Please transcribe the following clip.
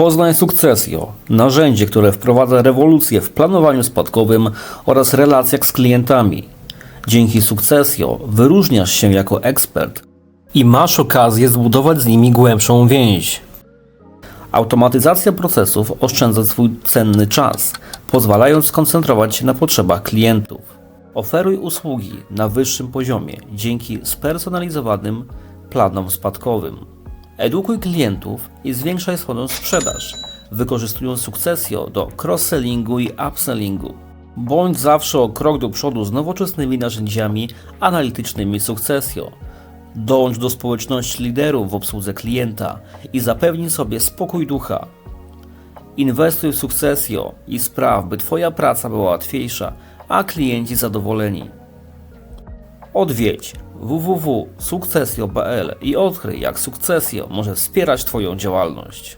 Poznaj Sukcesjo, narzędzie, które wprowadza rewolucję w planowaniu spadkowym oraz relacjach z klientami. Dzięki Sukcesjo wyróżniasz się jako ekspert i masz okazję zbudować z nimi głębszą więź. Automatyzacja procesów oszczędza swój cenny czas, pozwalając skoncentrować się na potrzebach klientów. Oferuj usługi na wyższym poziomie dzięki spersonalizowanym planom spadkowym. Edukuj klientów i zwiększaj swoją sprzedaż, wykorzystując sukcesjo do cross-sellingu i upsellingu. Bądź zawsze o krok do przodu z nowoczesnymi narzędziami analitycznymi sukcesjo. Dołącz do społeczności liderów w obsłudze klienta i zapewnij sobie spokój ducha. Inwestuj w sukcesjo i spraw, by Twoja praca była łatwiejsza, a klienci zadowoleni. Odwiedź www.sukcesjo.pl i odkryj, jak sukcesjo może wspierać Twoją działalność.